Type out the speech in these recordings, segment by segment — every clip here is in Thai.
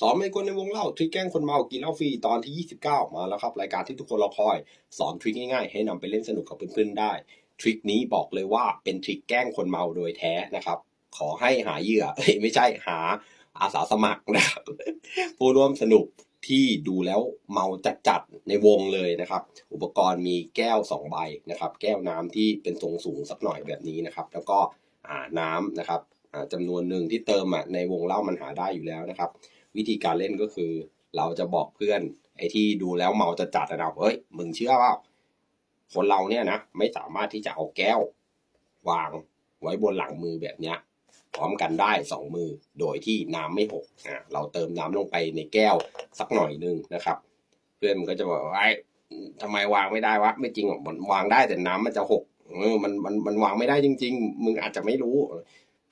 สอนไม่คนในวงเล่าทริคแกล้งคนเมากินเหล้าฟรีตอนที่ 29 มาแล้วครับ รายการที่ทุกคนรอคอย สอนทริคง่ายๆ ให้นำไปเล่นสนุกกับเพื่อนๆได้ ทริคนี้บอกเลยว่าเป็นทริคแกล้งคนเมาโดยแท้นะครับ ขอให้หาเหยื่อไม่ใช่หาอาสาสมัครนะครับผู้ร่วมสนุกที่ดูแล้วเมาจัดๆในวงเลยนะครับ อุปกรณ์มีแก้วสองใบนะครับ แก้วน้ำที่เป็นทรงสูงสักหน่อยแบบนี้นะครับ แล้วก็น้ำนะครับ อ่าจำนวนหนึ่งที่เติมอะในวงเล่ามันหาได้อยู่แล้วนะครับ วิธีการเล่นก็คือ เราจะบอกเพื่อนไอ้ที่ดูแล้วเมาจะจัดนะครับเฮ้ยมึงเชื่อเปล่าคนเราเนี่ยนะไม่สามารถที่จะเอาแก้ว วางไว้บนหลังมือแบบเนี้ยพร้อมกันได้สองมือโดยที่น้ำไม่หกอะเราเติมน้ำลงไปในแก้วสักหน่อยนึงนะครับ เพื่อนมันก็จะบอกว่าไอ้ทำไมวางไม่ได้วะไม่จริงหรอกมันวางได้แต่น้ำมันจะหกเออมันมันมันวางไม่ได้จริง ๆ มึงอาจจะไม่รู้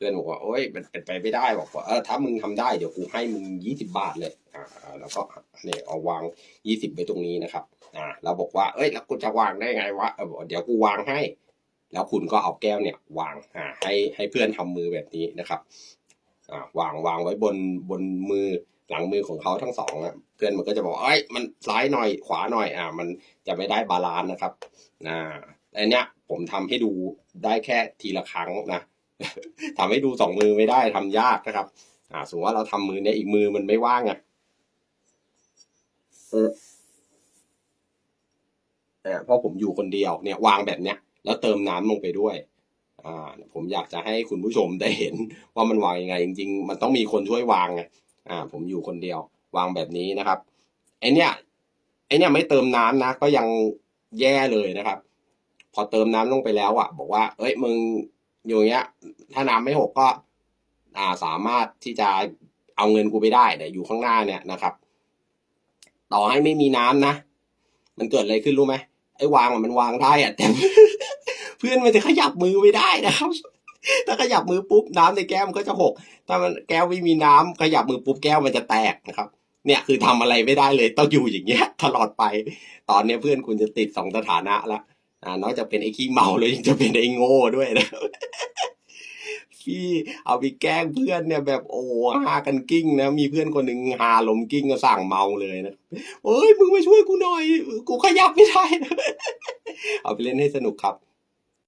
พื่อนบอกว่าโอ๊ยมันเป็นไปไม่ได้บอกว่าเออถ้ามึงทำได้เดี๋ยวกูให้มึงยี่สิบาทเลยอ่าแล้วก็เนี่ยเอาวางยี่สิบไปตรงนี้นะครับอ่าเราบอกว่าเอ้ยแล้วกูจะวางได้ไงวะเออเดี๋ยวกูวางให้ แล้วคุณก็เอาแก้วเนี่ยวางอ่าให้ให้เพื่อนทำมือแบบนี้นะครับอ่าวางวางไว้บนบนมือหลังมือของเขาทั้งสองอะเพื่อนมันก็จะบอกเอ้ยมันซ้ายหน่อยขวาหน่อยอ่ามันจะไม่ได้บาลานซ์นะครับอ่าแต่เนี้ยผมทำให้ดูได้แค่ทีละครั้งนะ ทำให้ดูสองมือไม่ได้ทำยากนะครับ อ่าสมมติว่าเราทำมือเนี่ยอีกมือมันไม่ว่างอะเออเนี่ยเพราะผมอยู่คนเดียวเนี่ยวางแบบเนี้ย แล้วเติมน้ำลงไปด้วย อ่า ผมอยากจะให้คุณผู้ชมได้เห็นว่ามันวางยังไง จริง ๆ มันต้องมีคนช่วยวางไงอ่า ผมอยู่คนเดียว วางแบบนี้นะครับไอเนี้ยไอเนี้ยไม่เติมน้ำนะ ก็ยังแย่เลยนะครับ พอเติมน้ำลงไปแล้วอะ บอกว่า เอ้ยมึง อยู่อย่างเงี้ย ถ้าน้ำไม่หกก็อ่าสามารถที่จะเอาเงินกูไปได้เนี่ยอยู่ข้างหน้าเนี่ยนะครับ ต่อให้ไม่มีน้ำนะ มันเกิดอะไรขึ้นรู้ไหมไอ้วางมันวางได้อะแต่เพื่อนมันจะขยับมือไม่ได้นะครับ ถ้าขยับมือปุ๊บน้ำในแก้วมันก็จะหก ถ้ามันแก้วไม่มีน้ำขยับมือปุ๊บแก้วมันจะแตกนะครับ เนี่ยคือทำอะไรไม่ได้เลย ต้องอยู่อย่างเงี้ยตลอดไป ตอนนี้เพื่อนคุณจะติดสองสถานะละอ่านอกจากเป็นไอ้ขี้เมาเลยยังจะเป็นไอ้โง่ด้วยนะ ที่เอาไปแกล้งเพื่อนเนี่ยแบบโอ้หากันกิ้งนะมีเพื่อนคนหนึ่งหาลมกิ้งก็สั่งเมาเลยนะเอ้ยมึงมาช่วยกูหน่อย กูขยับไม่ได้เอาไปเล่นให้สนุกครับ